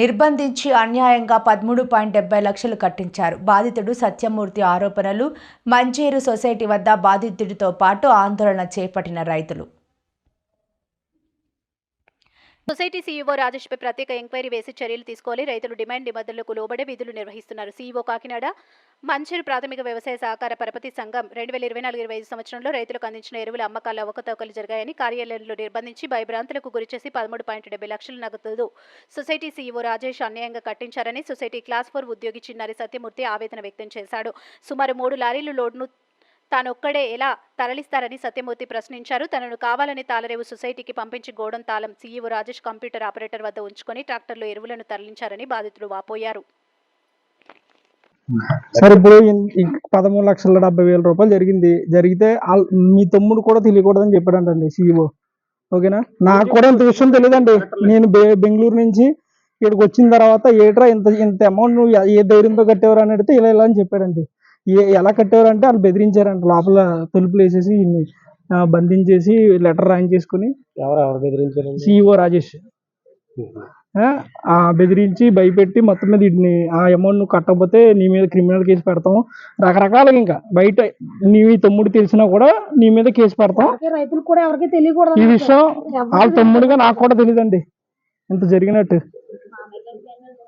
నిర్బంధించి అన్యాయంగా పదమూడు పాయింట్ డెబ్బై లక్షలు కట్టించారు. బాధితుడు సత్యమూర్తి ఆరోపణలు. మంచేరు సొసైటీ వద్ద బాధితుడితో పాటు ఆందోళన చేపట్టిన రైతులు. సొసైటీ సీఈఓ రాజేష్పై ప్రత్యేక ఎంక్వైరీ వేసి చర్యలు తీసుకోవాలి. రైతులు డిమాండ్ నిబంధనలకు లోబడే విధులు నిర్వహిస్తున్నారు. సీఈఓ కాకినాడ మంచిరు ప్రాథమిక వ్యవసాయ సహకార పరపతి సంఘం రెండు వేల ఇరవై నాలుగు ఇరవై ఐదు సంవత్సరంలో రైతులకు అందించిన ఎరువుల అమ్మకాల అవకతవకలు జరిగాయని కార్యాలయంలో నిర్బంధించి భయభ్రాంతులకు గురిచేసి పదమూడు పాయింట్ డెబ్బై లక్షల నగదు సొసైటీ సీఈఓ రాజేష్ అన్యాయంగా కట్టించారని సొసైటీ క్లాస్ ఫోర్ ఉద్యోగి చిన్నారి సత్యమూర్తి ఆవేదన వ్యక్తం చేశాడు. సుమారు మూడు లారీలు లోడ్ను తానొక్కడే ఎలా తరలిస్తారని సత్యమూర్తి ప్రశ్నించారు. తనను కావాలని తాలరేవు సొసైటీకి పంపించి గోడం తాళం సీఈఓ రాజేష్ కంప్యూటర్ ఆపరేటర్ వద్ద ఉంచుకొని ట్రాక్టర్లో ఎరువులను తరలించారని బాధితులు వాపోయారు. సార్ ఇప్పుడు పదమూడు లక్షల డెబ్బై వేల రూపాయలు జరిగింది. జరిగితే మీ తమ్ముడు కూడా తెలియకూడదని చెప్పాడంటండి సీఈఓ. ఓకేనా? నాకు కూడా ఇంత విషయం తెలియదండి. నేను బె- బెంగళూరు నుంచి ఇక్కడికి వచ్చిన తర్వాత ఏట్రా ఇంత ఇంత అమౌంట్ నువ్వు ఏ ధైర్యంతో కట్టేవారు అని అడిగితే ఇలా ఇలా అని చెప్పాడండి. ఎలా కట్టేవారు అంటే వాళ్ళు బెదిరించారంట. లోపల తలుపులు వేసేసి ఈయన్ని, ఆ, బంధించేసి లెటర్ రాయించేసుకుని ఎవరు ఎవరు బెదిరించారు సీఈఓ రాజేష్. ఆ, ఆ బెదిరించి భయపెట్టి మొత్తం మీద వీటిని ఆ అమౌంట్ నువ్వు కట్టకపోతే నీ మీద క్రిమినల్ కేసు పెడతాం. రకరకాలుగా ఇంకా బయట నీ తమ్ముడు తెలిసినా కూడా నీ మీద కేసు పెడతాం. ఎవరికి రైతులకు కూడా ఎవరికి తెలియకూడదు ఈ విషయం వాళ్ళ తమ్ముడుగా నాకు కూడా తెలియదండి ఇంత జరిగినట్టు.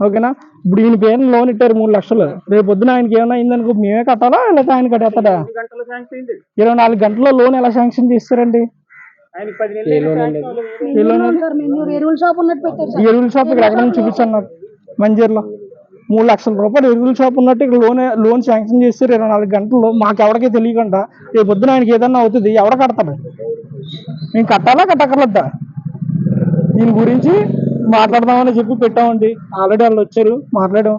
ఓకేనా? ఇప్పుడు ఈయన పేరు లోన్ ఇట్టారు మూడు లక్షలు. రేపు పొద్దున ఆయనకి ఏమైనా అయిందనుకో మేమే కట్టాలా? లేకపోతే ఆయన కట్టేస్తాడా? ఇరవై నాలుగు గంటల్లో లోన్ ఎలా శాంక్షన్ చేస్తారండి? ఎరువుల షాప్ ఉన్నట్టు పెట్టారు సార్. ఎరువుల షాప్ ఇక్కడ ఎక్కడ చూపించాను నాకు? మంజీర్లో. మూడు లక్షల రూపాయలు ఎరువుల షాప్ ఉన్నట్టు ఇక్కడ లోన్ లోన్ శాంక్షన్ చేస్తారు ఇరవై నాలుగు గంటల్లో. మాకు ఎవరికీ తెలియకుండా రేపు పొద్దున ఆయనకి ఏదన్నా అవుతుంది ఎవడ కడతాడు మేము కట్టాలా కట్టకర్లేద్దా దీని గురించి మాట్లాడదామని చెప్పి పెట్టామండి. ఆల్రెడీ వాళ్ళు వచ్చారు. మాట్లాడాం.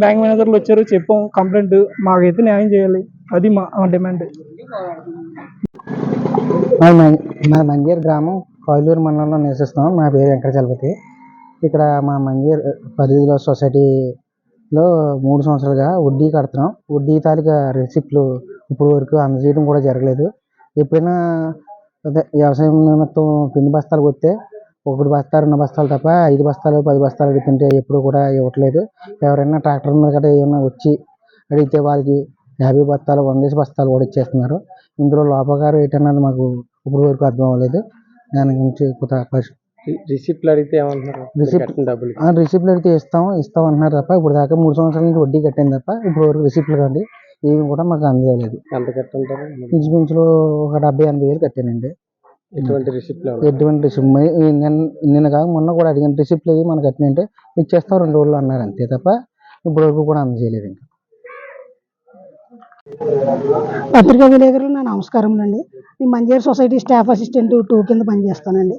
బ్యాంక్ మేనేజర్లు వచ్చారు చెప్పాం. కంప్లైంట్ మాకైతే న్యాయం చేయాలి. అది మా డిమాండ్ మా మంజేరు గ్రామం. కోయలూరు మండలంలో నివసిస్తాం మా పేరు వెంకటచలపతి. ఇక్కడ మా మంజేరు పరిధిలో సొసైటీలో మూడు సంవత్సరాలుగా వడ్డీ కడుతున్నాం. వడ్డీ తాలూకా రిసిప్ట్లు ఇప్పుడు వరకు అందజేయడం కూడా జరగలేదు. ఎప్పుడైనా వ్యవసాయ వ్యవసాయం నిమిత్తం పిండి బస్తాలు వస్తే ఒకటి బస్తా రెండు బస్తాలు తప్ప ఐదు బస్తాలు పది బస్తాలు అడుగుతుంటే ఎప్పుడు కూడా ఇవ్వట్లేదు. ఎవరైనా ట్రాక్టర్ మీద గట్రా ఏమైనా వచ్చి అడిగితే వాళ్ళకి యాభై బస్తాలు వందేసి బస్తాలు కూడా ఇచ్చేస్తున్నారు. ఇందులో లోపగారు ఏంటన్నది మాకు ఇప్పుడు వరకు అర్థం అవ్వలేదు. దాని గురించి కొత్త రిసిప్ట్లు అడిగితే ఏమంటున్నారు? రిసిప్ట్- డబ్బులు రిసిప్ట్లు అయితే ఇస్తాం ఇస్తాం అంటున్నారు తప్ప ఇప్పుడు దాకా మూడు సంవత్సరాల నుంచి వడ్డీ కట్టాను తప్ప ఇప్పుడు వరకు రిసిప్ట్లు కానీ ఏమి కూడా మాకు అందలేదు ఎంత కట్టుంటారు? ఇంచుమించులో ఒక డెబ్బై ఎనభై వేలు కట్టానండి. ఎటువంటి ఎటువంటి రిసిప్ట్ ఈ నిన్న కాక మొన్న కూడా అడిగిన రిసిప్ట్లు అయ్యి మనకు కట్టినంటే ఇచ్చేస్తాం రెండు రోజులు అన్నారు అంతే తప్ప ఇప్పుడు వరకు కూడా అందజేయలేదు ఇంకా. పత్రికా విలేకరులు నా నమస్కారం అండి. ఈ Manjeer society staff assistant two కింద పనిచేస్తానండి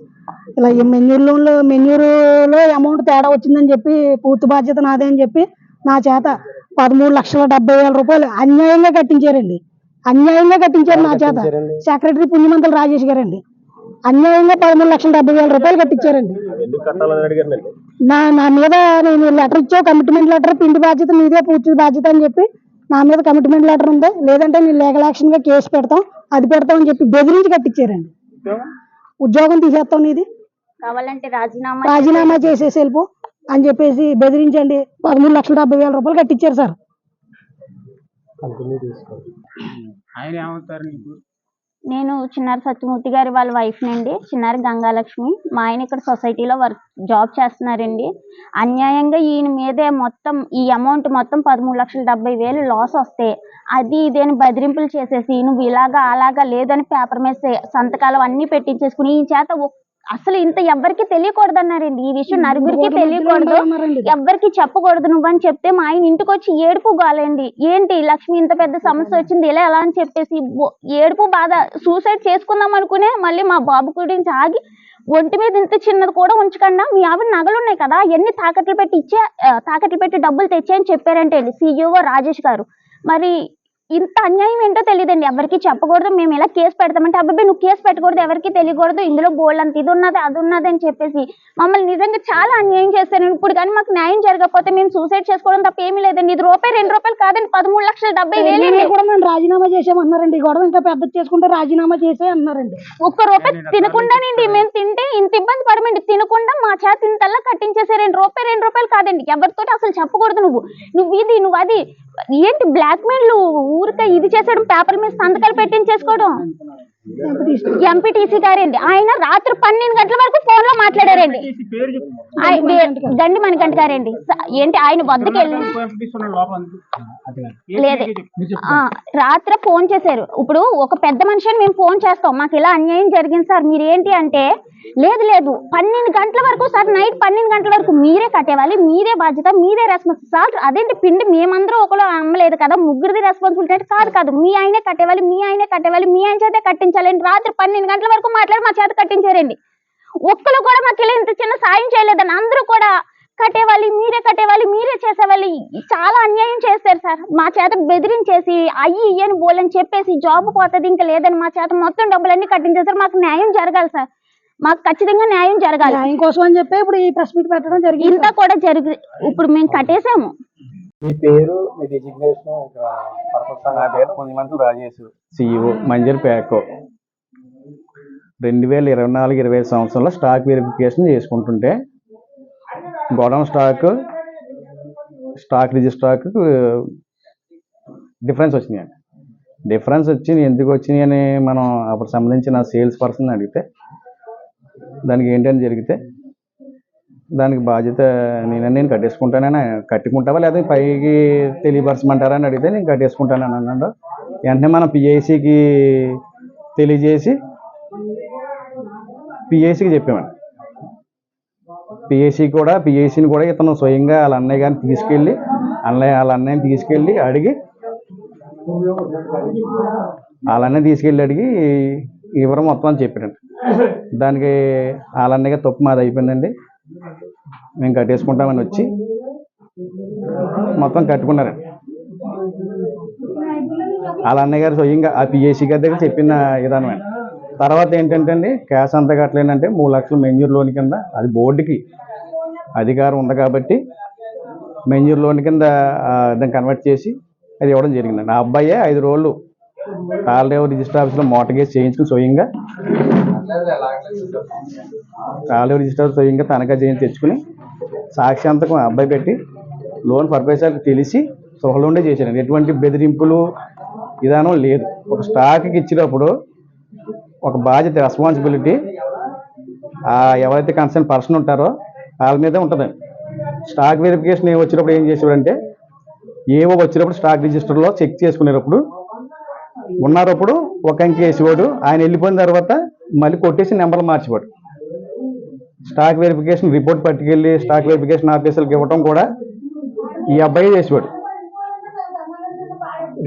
ఇలా ఈ మెన్యూర్ లోన్లో మెన్యూర్లో అమౌంట్ తేడా వచ్చిందని చెప్పి పూర్తి బాధ్యత నాదే అని చెప్పి నా చేత పదమూడు లక్షల డెబ్బై వేల రూపాయలు అన్యాయంగా కట్టించారండి. అన్యాయంగా కట్టించారు నా చేత. సెక్రటరీ పుణ్యమంతులు రాజేష్ గారండి. అన్యాయంగా పదమూడు లక్షల డెబ్బై వేల రూపాయలు కట్టించారండి. నా నా మీద నేను లెటర్ ఇచ్చావు కమిట్మెంట్ లెటర్ పిండి బాధ్యత నీదే పూర్తి బాధ్యత అని చెప్పి నా మీద కమిట్మెంట్ లెటర్ ఉంది. లేదంటే నేను లీగల్ యాక్షన్గా కేసు పెడతాం అది పెడతాం అని చెప్పి బెదిరించి కట్టించారండి. ఉద్యోగం తీసేస్తాం నీది. కావాలంటే రాజీనామా రాజీనామా చేసేసి వెళ్ళిపో అని చెప్పేసి బెదిరించండి. పదమూడు లక్షల డెబ్బై వేల రూపాయలు కట్టించారు సార్. ఆయన ఏమవుతారు నీకు? నేను చిన్నారి సత్యమూర్తి గారి వాళ్ళ వైఫ్ అండి. చిన్నారి గంగాలక్ష్మి. మా ఆయన ఇక్కడ సొసైటీలో వర్క్ జాబ్ చేస్తున్నారండి. అన్యాయంగా ఈయన మీదే మొత్తం ఈ అమౌంట్ మొత్తం పదమూడు లక్షల డెబ్బై వేలు లాస్ వస్తే అది ఇదేని బెదిరింపులు చేసేసి నువ్వు ఇలాగా అలాగా లేదని పేపర్ మీద సంతకాలు అన్నీ పెట్టించేసుకుని ఈ చేత ఒక్- అసలు ఇంత ఎవ్వరికి తెలియకూడదన్నారండి? ఈ విషయం నలుగురికి తెలియకూడదు. అన్నారండి. ఎవ్వరికి చెప్పకూడదు నువ్వని చెప్తే మా ఆయన ఇంటికి వచ్చి ఏడుపు గాలండి. ఏంటి లక్ష్మి ఇంత పెద్ద సమస్య వచ్చింది ఇలా ఎలా అని చెప్పేసి ఏడుపు బాధ సూసైడ్ చేసుకుందాం అనుకునే మళ్ళీ మా బాబు గురించి ఆగి ఒంటి మీద ఇంత చిన్నది కూడా ఉంచకుండా మీ ఆవిడ నగలు ఉన్నాయి కదా ఎన్ని తాకట్లు పెట్టి ఇచ్చే తాకట్లు పెట్టి డబ్బులు తెచ్చాయని చెప్పారంటే అండి సీఈఓ రాజేష్ గారు. మరి ఇంత అన్యాయం ఏంటో తెలియదండి ఎవరికి చెప్పకూడదు. మేము ఇలా కేసు పెడతామంటే అబ్బాయి నువ్వు కేసు పెట్టకూడదు. ఎవరికి తెలియకూడదు. ఇందులో బోల్డ్ అంత ఇది ఉన్నది అది ఉన్నది అని చెప్పేసి మమ్మల్ని నిజంగా చాలా అన్యాయం చేశారు. ఇప్పుడు కానీ మాకు న్యాయం జరగకపోతే మేము సూసైడ్ చేసుకోవడం తప్ప ఏమీ లేదండి. ఇది రూపాయి రెండు రూపాయలు కాదండి. పదమూడు లక్షల డెబ్బై వేలు కూడా మేము రాజీనామా చేసామన్నారండి గొడవ ఇంకా పెద్ద చేసుకుంటే రాజీనామా చేసే అన్నారండి. ఒక్క రూపాయి తినకుండానండి. మేము తింటే ఇంత ఇబ్బంది పడమండి. తినకుండా మా చేత ఇంతల్లా కట్టించేసే రెండు రూపాయలు రెండు రూపాయలు కాదండి. ఎవరితో అసలు చెప్పకూడదు నువ్వు. నువ్వు ఇది నువ్వు అది. ఏంటి బ్లాక్ మెయిల్ ఊరికే ఇది చేసేయడం పేపర్ మీద సంతకాలు పెట్టించేసుకోవడం ఎంపీటీసీ గారండి. ఆయన రాత్రి పన్నెండు గంటల వరకు ఫోన్లో మాట్లాడారండి గండి మణికంఠ గారండి. ఏంటి ఆయన వద్దకు వెళ్ళి లేదు. రాత్రి ఫోన్ చేశారు. ఇప్పుడు ఒక పెద్ద మనిషిని మేము ఫోన్ చేస్తాం. మాకు ఇలా అన్యాయం జరిగింది సార్. మీరు ఏంటి అంటే లేదు లేదు. పన్నెండు గంటల వరకు సార్ నైట్ పన్నెండు గంటల వరకు మీరే కట్టేవాలి. మీరే బాధ్యత మీరే రెస్పాన్స్ సార్ అదేంటి పిండి మేమందరం ఒకరు అమ్మలేదు కదా ముగ్గురిది రెస్పాన్సిబిలిటీ కాదు కాదు. మీ ఆయనే కట్టేవాలి మీ ఆయనే కట్టేవాలి మీ ఆయన చేతే కట్టించాలండి. రాత్రి పన్నెండు గంటల వరకు మాట్లాడి మా చేత కట్టించారండి. ఒక్కరు కూడా మాకు ఇలా ఇంత చిన్న సాయం చేయలేదని అందరూ కూడా కట్టేవాలి మీరే కట్టేవాలి మీరే చేసేవాళ్ళు చాలా అన్యాయం చేస్తారు సార్. మా చేత బెదిరించేసి అయ్యి ఇయ్యని బోలని చెప్పేసి జాబ్ పోతుంది ఇంకా లేదని మా చేత మొత్తం డబ్బులన్నీ కట్టించేసారు మాకు న్యాయం జరగాలి సార్. మాకు ఖచ్చితంగా న్యాయం జరగాలి. న్యాయం కోసం అని చెప్పి ఇప్పుడు ఈ ప్రెస్ మీట్ పెట్టడం జరిగింది. ఇంత కూడా జరిగి ఇప్పుడు మేము కట్టేసాము మీ పేరు మీ డిజిగ్నేషన్ నా పేరు పుణ్యమంతులు రాజేష్ సిఇఓ మంజర్ ప్యాకో రెండు వేల ఇరవై నాలుగు ఇరవై ఐదు సంవత్సరంలో స్టాక్ వెరిఫికేషన్ చేసుకుంటుంటే గోడౌన్ స్టాక్ స్టాక్ రిజిస్టాక్ డిఫరెన్స్ వచ్చినాయి డిఫరెన్స్ వచ్చి ఎందుకు వచ్చినాయి అని మనం అప్పుడు సంబంధించిన సేల్స్ పర్సన్ అడిగితే దానికి ఏంటని జరిగితే దానికి బాధ్యత నేనని నేను కట్టేసుకుంటానని కట్టుకుంటావా లేదా పైకి తెలియపరచమంటారా అని అడిగితే నేను కట్టేసుకుంటానని అన్నాడు. వెంటనే మనం పిఐసికి తెలియజేసి పిఐసికి చెప్పామండి. పిఐసి కూడా పిఐసిని కూడా ఇతను స్వయంగా వాళ్ళ అన్నయ్య గారిని తీసుకెళ్ళి అన్నయ్య వాళ్ళ అన్నయ్యని తీసుకెళ్ళి అడిగి వాళ్ళ అన్నయ్య తీసుకెళ్ళి అడిగి వివరం మొత్తం అని చెప్పాడండి. దానికి వాళ్ళన్నగా తప్పు మాది అయిపోయిందండి. మేము కట్టేసుకుంటామని వచ్చి మొత్తం కట్టుకున్నారండి వాళ్ళ అన్నయ్య గారు స్వయంగా ఆ పిఏసీ గారి దగ్గర చెప్పిన విధానం అండి తర్వాత ఏంటంటే అండి క్యాష్ అంతా కట్టలేనంటే మూడు లక్షల మెన్యూర్ లోన్ కింద అది బోర్డుకి అధికారం ఉంది కాబట్టి మెన్యూర్ లోన్ కింద దాన్ని కన్వర్ట్ చేసి అది ఇవ్వడం జరిగిందండి. ఆ అబ్బాయే ఐదు రోజులు తాళరేవు రిజిస్టర్ ఆఫీస్లో మోటగేజ్ చేయించుకుని స్వయంగా తాళరేవు రిజిస్టర్ ఆఫీస్ స్వయంగా తనఖా చేయించి తెచ్చుకుని సాక్ష్యాంతకం ఆ అబ్బాయి పెట్టి లోన్ పర్పేసాలకు తెలిసి సొహలుండే చేశాను ఎటువంటి బెదిరింపులు విధానం లేదు. ఒక స్టాక్కి ఇచ్చినప్పుడు ఒక బాధ్యత రెస్పాన్సిబిలిటీ ఎవరైతే కన్సర్న్ పర్సన్ ఉంటారో వాళ్ళ మీదే ఉంటుంది. స్టాక్ వెరిఫికేషన్ ఏం వచ్చినప్పుడు ఏం చేసేవాడంటే ఏవో వచ్చినప్పుడు స్టాక్ రిజిస్టర్లో చెక్ చేసుకునేటప్పుడు ఉన్నప్పుడు ఒక అంకె వేసేవాడు. ఆయన వెళ్ళిపోయిన తర్వాత మళ్ళీ కొట్టేసి నెంబర్లు మార్చేవాడు. స్టాక్ వెరిఫికేషన్ రిపోర్ట్ పట్టుకెళ్ళి స్టాక్ వెరిఫికేషన్ ఆఫీసర్కి ఇవ్వడం కూడా ఈ అబ్బాయి చేసేవాడు.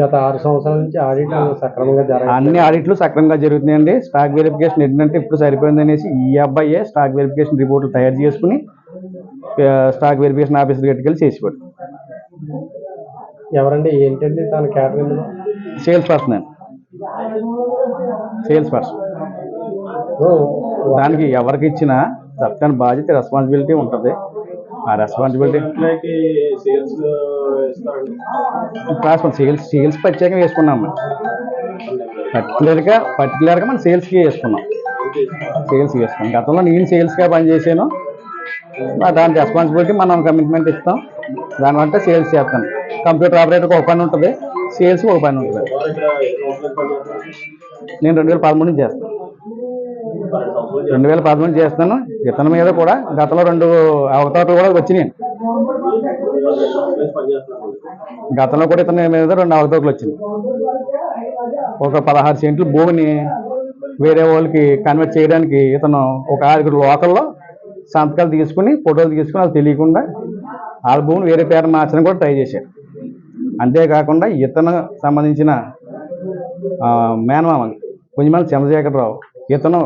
గత ఆరు సంవత్సరాల నుంచి ఆడిట్ సక్రమంగా జరగ అన్ని ఆడిట్లు సక్రమంగా జరుగుతున్నాయండి. స్టాక్ వెరిఫికేషన్ ఏంటంటే ఇప్పుడు సరిపోయింది అనేసి ఈ అబ్బాయే స్టాక్ వెరిఫికేషన్ రిపోర్ట్లు తయారు చేసుకుని స్టాక్ వెరిఫికేషన్ ఆఫీసర్ గట్టుకెళ్ళి చేసేవాడు. ఎవరండి? ఏంటండి తన క్యాటరింగ్ సేల్స్ పర్సన్ అండి. సేల్స్ పర్సన్ దానికి ఎవరికి ఇచ్చినా చక్కని బాధ్యత రెస్పాన్సిబిలిటీ ఉంటుంది. ఆ రెస్పాన్సిబిలిటీ సేల్స్ సేల్స్ సేల్స్ ప్రత్యేకంగా వేసుకున్నాం మనం పర్టికులర్గా పర్టికులర్గా మనం సేల్స్కి వేసుకున్నాం. సేల్స్ వేసుకున్నాం. గతంలో నేను సేల్స్గా పనిచేసాను. దాని రెస్పాన్సిబిలిటీ మనం కమిట్మెంట్ ఇస్తాం. దాని బట్టి సేల్స్ చేస్తాను కంప్యూటర్ ఆపరేటర్కి ఒక పని ఉంటుంది. సేల్స్ ఒక పని ఉంటుంది. నేను రెండు వేల పదమూడు నుంచి చేస్తాను. రెండు వేల పదమూడు చేస్తాను. విత్తనం మీద కూడా గతంలో రెండు అవకతవకలు కూడా వచ్చినాయి. గతంలో కూడా ఇతని మీద రెండు అవకతవకలు వచ్చినాయి. ఒక పదహారు సెంట్లు భూమిని వేరే వాళ్ళకి కన్వర్ట్ చేయడానికి ఇతను ఒక ఆరుగురు లోకల్లో సంతకాలు తీసుకుని ఫోటోలు తీసుకుని వాళ్ళు తెలియకుండా వాళ్ళ భూమిని వేరే పేరు మార్చడం కూడా ట్రై చేశారు. అంతేకాకుండా ఇతను సంబంధించిన మేనమామ పుంజమల చంద్రశేఖరరావు ఇతను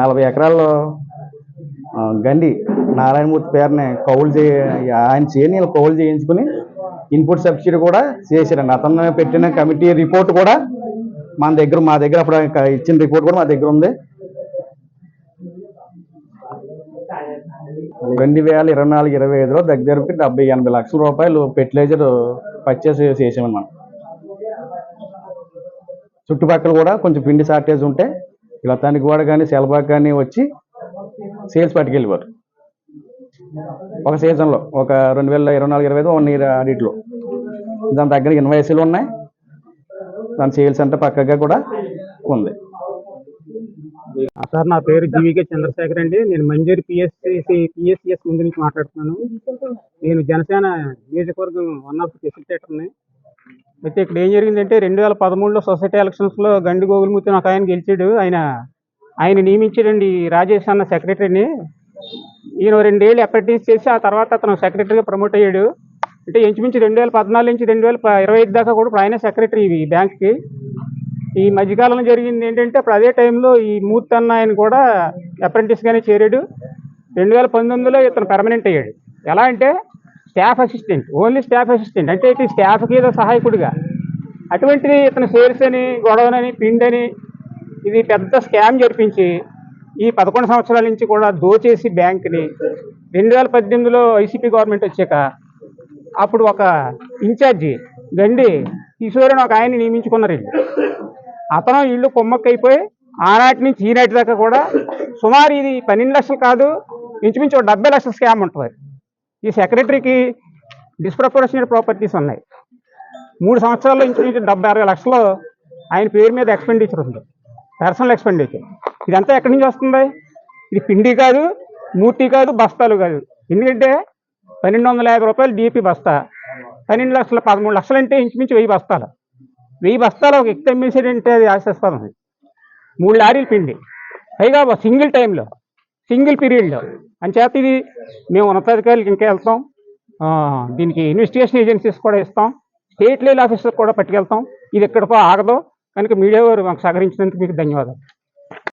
నలభై ఎకరాల్లో గండి నారాయణమూర్తి పేరుని కౌలు చే ఆయన చేయని కౌలు చేయించుకుని ఇన్పుట్ సబ్సిడీ కూడా చేశారండి. అతను పెట్టిన కమిటీ రిపోర్ట్ కూడా మన దగ్గర మా దగ్గర అప్పుడు ఇచ్చిన రిపోర్ట్ కూడా మా దగ్గర ఉంది. రెండు వేల ఇరవై నాలుగు ఇరవై ఐదులో దగ్గరకి డెబ్బై ఎనభై లక్షల రూపాయలు ఫెర్టిలైజర్ పర్చేస్ చేసామని మనం చుట్టుపక్కల కూడా కొంచెం పిండి షార్టేజ్ ఉంటే ఇలా తనకి కూడా కానీ సెలబాక్ కానీ వచ్చి సేల్స్ పట్టుకెళ్ళిపోరు. ఒక సీజన్లో ఒక రెండు వేల ఇరవై నాలుగు ఇరవై ఐదు వన్ ఇయర్ ఆడిట్లో దాని దగ్గర ఇన్వాయిస్లు ఉన్నాయి. దాని సేల్స్ అంటే పక్కగా కూడా ఉంది. సార్ నా పేరు జీవికే చంద్రశేఖర్ అండి. నేను మంజూరి పిఎస్సి పిఎస్సిఎస్ ముందు నుంచి మాట్లాడుతున్నాను. నేను జనసేన నియోజకవర్గం వన్ ఆఫ్ ఫెసిలిటేటర్ని అయితే ఇక్కడ ఏం జరిగిందంటే రెండు వేల పదమూడులో సొసైటీ ఎలక్షన్స్లో గండి గోగులమూర్తి ఒక ఆయన గెలిచాడు. ఆయన ఆయన నియమించాడండి రాజేష్ అన్న సెక్రటరీని. ఈయన రెండేళ్ళు అప్రెంటిస్ చేసి ఆ తర్వాత అతను సెక్రటరీగా ప్రమోట్ అయ్యాడు. అంటే ఇంచుమించు రెండు వేల పద్నాలుగు నుంచి రెండు వేల ఇరవై ఐదు దాకా కూడా ఆయన సెక్రటరీ ఈ బ్యాంక్కి. ఈ మధ్యకాలంలో జరిగింది ఏంటంటే అప్పుడు అదే టైంలో ఈ మూర్తి అన్న ఆయన కూడా అప్రెంటిస్గానే చేరాడు. రెండు వేల పంతొమ్మిదిలో ఇతను పర్మనెంట్ అయ్యాడు. ఎలా అంటే staff assistant only staff assistant అంటే ఇటు స్టాఫ్కి ఏదో సహాయకుడిగా. అటువంటిది ఇతను సేల్స్ అని గొడవనని పిండని ఇది పెద్ద స్కామ్ జరిపించి ఈ పదకొండు సంవత్సరాల నుంచి కూడా దోచేసి బ్యాంక్ని రెండు వేల పద్దెనిమిదిలో వైసీపీ గవర్నమెంట్ వచ్చాక అప్పుడు ఒక ఇన్ఛార్జి గండి కిషోర్ అని ఒక ఆయన నియమించుకున్నారు అతను ఇల్లు కొమ్మక్కైపోయి ఆనాటి నుంచి ఈనాటి దాకా కూడా సుమారు ఇది పన్నెండు లక్షలు కాదు ఇంచుమించు ఒక డెబ్బై లక్షల స్కామ్ ఉంటుంది. ఈ సెక్రటరీకి డిస్ప్రపోర్షనల్ ప్రాపర్టీస్ ఉన్నాయి. మూడు సంవత్సరాల్లో ఇంచుమించు డెబ్బై అరవై లక్షలు ఆయన పేరు మీద ఎక్స్పెండిచర్ ఉంది. Personal expenditure. ఇదంతా ఎక్కడి నుంచి వస్తుంది? ఇది పిండి కాదు మూర్తి కాదు బస్తాలు కాదు. ఎందుకంటే పన్నెండు వందల యాభై రూపాయలు డిపి బస్తా. పన్నెండు లక్షల పదమూడు లక్షలు అంటే ఇంచుమించు వెయ్యి బస్తాలు. వెయ్యి బస్తాలు ఒక వ్యక్తి అమ్మేసాడంటే అది ఆశిస్తాను మూడు లారీలు పిండి. పైగా సింగిల్ టైంలో సింగిల్ పీరియడ్లో. అంచేత ఇది మేము ఉన్నతాధికారులకు ఇంకా వెళ్తాం. దీనికి ఇన్వెస్టిగేషన్ ఏజెన్సీస్ కూడా ఇస్తాం. స్టేట్ లెవెల్ ఆఫీసర్ కూడా పట్టుకెళ్తాం. ఇది ఎక్కడికో ఆగదు. కనుక మీడియా వారు మాకు సహకరించినందుకు మీకు ధన్యవాదాలు.